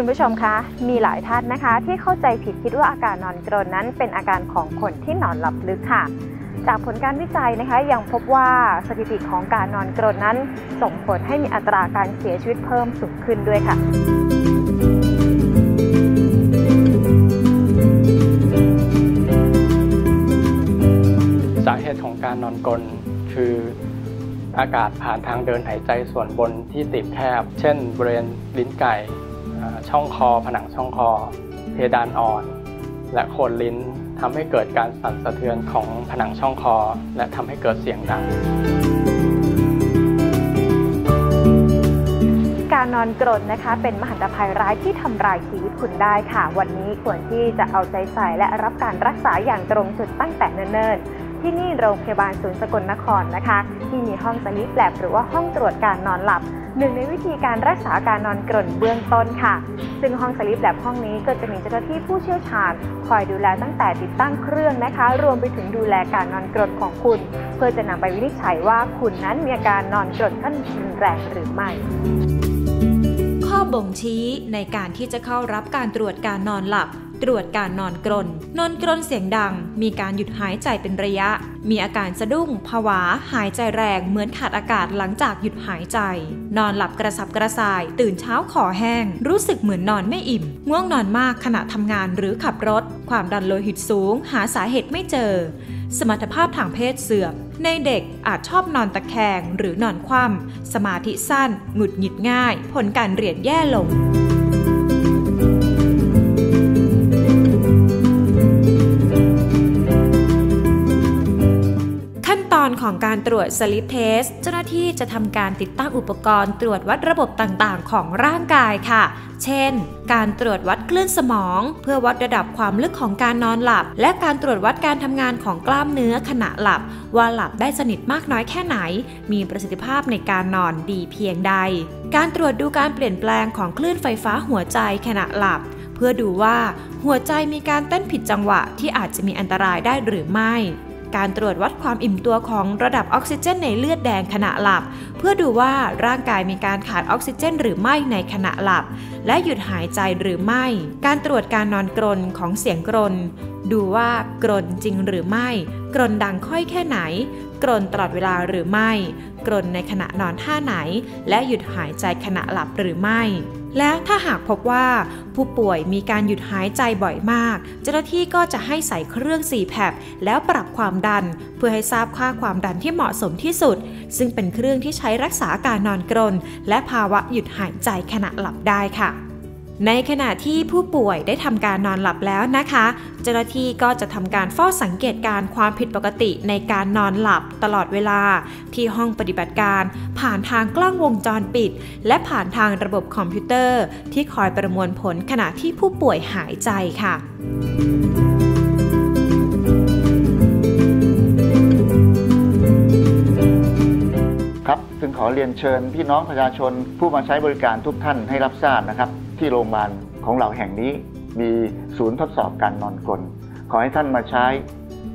คุณผู้ชมคะ มีหลายท่านนะคะ ที่เข้าใจผิดคิดว่าอาการนอนกรนนั้นเป็นอาการของคนที่นอนหลับลึกค่ะ จากผลการวิจัยนะคะยังพบว่าสถิติของการนอนกรนนั้น ส่งผลให้มีอัตราการเสียชีวิตเพิ่มสูงขึ้นด้วยค่ะสาเหตุของการนอนกรนคืออากาศผ่านทางเดินหายใจส่วนบนที่ตีบแคบ เช่นบริเวณลิ้นไก่ ช่องคอ ผนังช่องคอ เพดานอ่อน และโคนลิ้นทำให้เกิดการสั่นสะเทือนของผนังช่องคอ และทำให้เกิดเสียงดัง การนอนกรนนะคะ เป็นมหันตภัยร้ายที่ทำลายชีวิตคุณได้ค่ะ วันนี้ควรที่จะเอาใจใส่และรับการรักษาอย่างตรงจุดตั้งแต่เนิ่นที่นี่โรงพยาบาลศูนย์สกลนครนะคะ ที่มีห้องสลิปแลบหรือว่าห้องตรวจการนอนหลับ หนึ่งในวิธีการรักษาการนอนกรนเบื้องต้นค่ะ ซึ่งห้องสลิปแลบห้องนี้ก็จะมีเจ้าหน้าที่ผู้เชี่ยวชาญ คอยดูแลตั้งแต่ติดตั้งเครื่องนะคะ รวมไปถึงดูแลการนอนกรนของคุณ เพื่อจะนำไปวินิจฉัยว่าคุณนั้นมีอาการนอนกรนขั้นรุนแรงหรือไม่ ข้อบ่งชี้ในการที่จะเข้ารับการตรวจการนอนหลับ ตรวจการนอนกรน นอนกรนเสียงดัง มีการหยุดหายใจเป็นระยะ มีอาการสะดุ้ง ผวา หายใจแรงเหมือนขาดอากาศหลังจากหยุดหายใจ นอนหลับกระสับกระส่าย ตื่นเช้าคอแห้ง รู้สึกเหมือนนอนไม่อิ่ม ง่วงนอนมากขณะทำงานหรือขับรถ ความดันโลหิตสูง หาสาเหตุไม่เจอ สมรรถภาพทางเพศเสื่อมในเด็กอาจชอบนอนตะแคงหรือนอนคว่ำสมาธิสั้น หงุดหงิดง่าย ผลการเรียนแย่ลง อนของการตรวจ Sleep Test เจ้าหน้าที่จะทำการติดตั้งอุปกรณ์ตรวจวัดระบบต่างๆ ของร่างกายค่ะ เช่น การตรวจวัดคลื่นสมอง เพื่อวัดระดับความลึกของการนอนหลับ และการตรวจวัดการทำงานของกล้ามเนื้อขณะหลับ ว่าหลับได้สนิทมากน้อยแค่ไหน มีประสิทธิภาพในการนอนดีเพียงใด การตรวจดูการเปลี่ยนแปลงของคลื่นไฟฟ้าหัวใจขณะหลับเพื่อดูว่าหัวใจมีการเต้นผิดจังหวะที่อาจจะมีอันตรายได้หรือไม่ การตรวจวัดความอิ่มตัวของระดับออกซิเจนในเลือดแดงขณะหลับ เพื่อดูว่าร่างกายมีการขาดออกซิเจน หรือไม่ในขณะหลับ และหยุดหายใจหรือไม่ การตรวจการนอนกรนของเสียงกรน ดูว่ากรนจริงหรือไม่ กรนดังค่อยแค่ไหน กรนตลอดเวลาหรือไม่ กรนในขณะนอนท่าไหน และหยุดหายใจขณะหลับหรือไม่ และถ้าหากพบว่าผู้ป่วยมีการหยุดหายใจบ่อยมาก เจ้าหน้าที่ก็จะให้ใส่เครื่องสีแผบแล้วปรับความดัน เพื่อให้ทราบค่าความดันที่เหมาะสมที่สุด ซึ่งเป็นเครื่องที่ใช้รักษาการนอนกรน และภาวะหยุดหายใจขณะหลับได้ค่ะ ในขณะที่ผู้ป่วยได้ทำการนอนหลับแล้วนะคะ เจ้าหน้าที่ก็จะทำการเฝ้าสังเกตการความผิดปกติในการนอนหลับตลอดเวลา ที่ห้องปฏิบัติการ ผ่านทางกล้องวงจรปิด และผ่านทางระบบคอมพิวเตอร์ ที่คอยประมวลผลขณะที่ผู้ป่วยหายใจค่ะครับจึงขอเรียนเชิญพี่น้องประชาชนผู้มาใช้บริการทุกท่านให้รับทราบนะครับ ที่โรงพยาบาลของเราแห่งนี้มีศูนย์ทดสอบการนอนกลขอให้ท่านมาใช้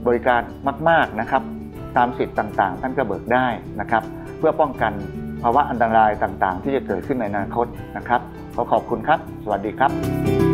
บริการมาก ๆนะครับ ตามสิทธิ์ต่างๆ ท่านก็เบิกได้นะครับ เพื่อป้องกันภาวะอันตรายต่างๆ ที่จะเกิดขึ้นในอนาคตนะครับขอขอบคุณครับ สวัสดีครับ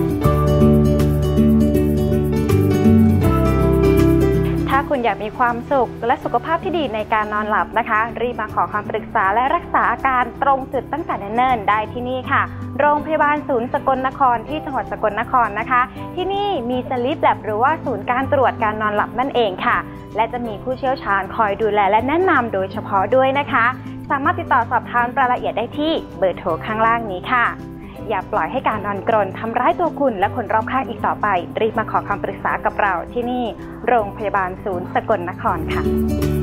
คุณอยากมีความสุข และสุขภาพที่ดีในการนอนหลับนะคะ รีบมาขอคำปรึกษาและรักษาอาการตรงจุดตั้งแต่เนิ่นๆได้ที่นี่ค่ะ โรงพยาบาลศูนย์สกลนครที่จังหวัดสกลนครนะคะ ที่นี่มีสลิปแลบหรือว่าศูนย์การตรวจการนอนหลับนั่นเองค่ะ และจะมีผู้เชี่ยวชาญคอยดูแลและแนะนำโดยเฉพาะด้วยนะคะ สามารถติดต่อสอบถามรายละเอียดได้ที่เบอร์โทรข้างล่างนี้ค่ะ อย่าปล่อยให้การนอนกรนทำร้ายตัวคุณและคนรอบข้างอีกต่อไป รีบมาขอคำปรึกษากับเราที่นี่ โรงพยาบาลศูนย์สกลนครค่ะ